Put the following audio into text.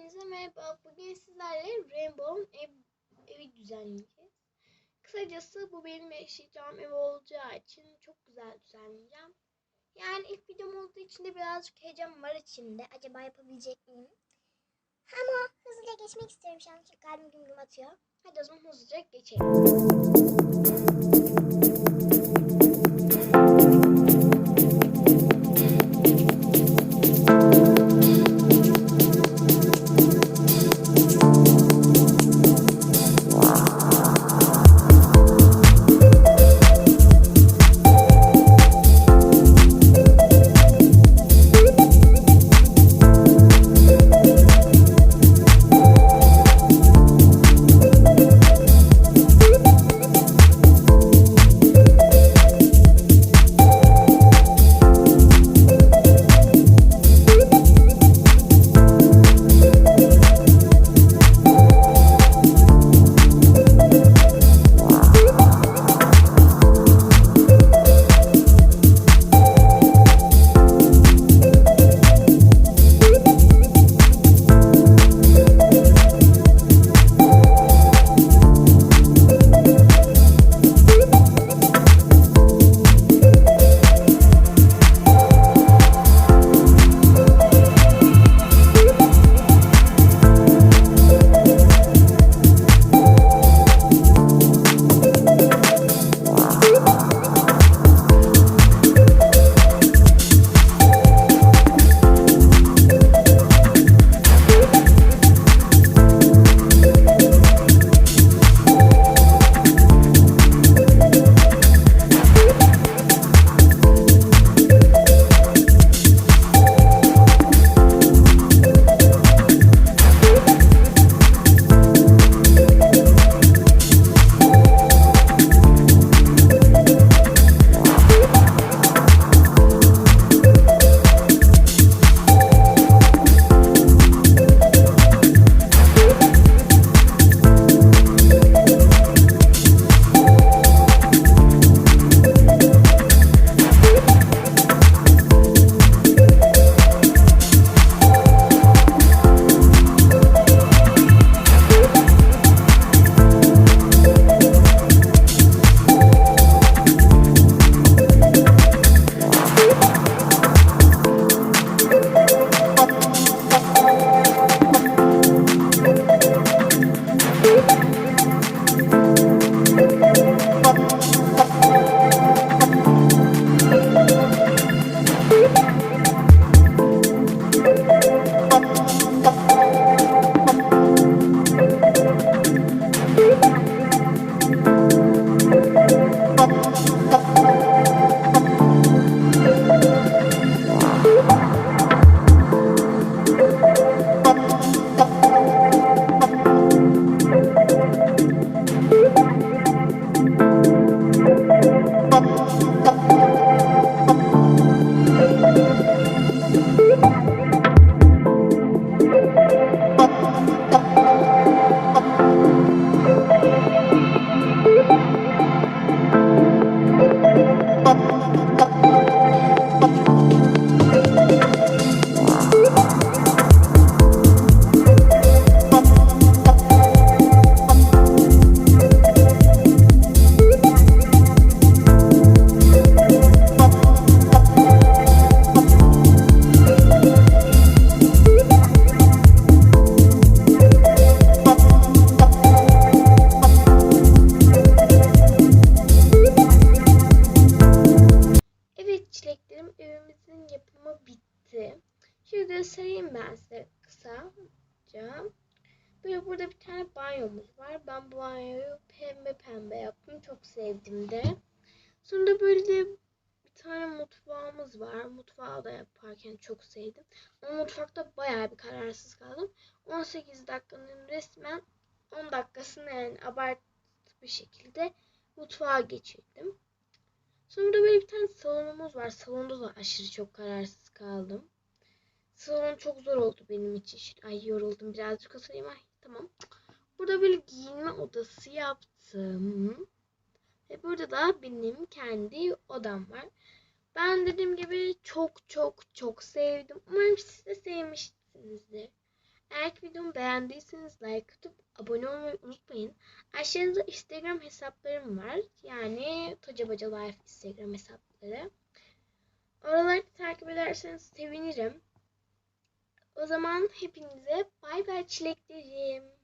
Hepinize merhaba. Bugün sizlerle Rainbow'un ev, evi düzenleyeceğiz. Kısacası bu benim yaşayacağım ev olacağı için çok güzel düzenleyeceğim. Yani ilk videom olduğu için de birazcık heyecan var içimde. Acaba yapabilecek miyim? Ama hızlıca geçmek istiyorum şu an çünkü kalbim güm güm atıyor. Hadi o zaman hızlıca geçelim. Göstereyim ben size kısaca. Böyle burada bir tane banyomuz var. Ben bu banyoyu pembe pembe yaptım. Çok sevdim de. Sonra böyle de bir tane mutfağımız var. Mutfağı da yaparken çok sevdim. Ama mutfakta bayağı bir kararsız kaldım. 18 dakikanın resmen 10 dakikasını yani abartı bir şekilde mutfağa geçirdim. Sonra böyle bir tane salonumuz var. Salonda da aşırı çok kararsız kaldım. Salon çok zor oldu benim için. Ay yoruldum birazcık oturayım. Ay tamam. Burada böyle giyinme odası yaptım. Ve burada da benim kendi odam var. Ben dediğim gibi çok çok çok sevdim. Umarım siz de sevmişsinizdir. Eğer ki videomu beğendiyseniz like atıp abone olmayı unutmayın. Aşağınızda Instagram hesaplarım var. Yani Toca Baca Life Instagram hesapları. Oraları takip ederseniz sevinirim. O zaman hepinize bay bay çileklerim.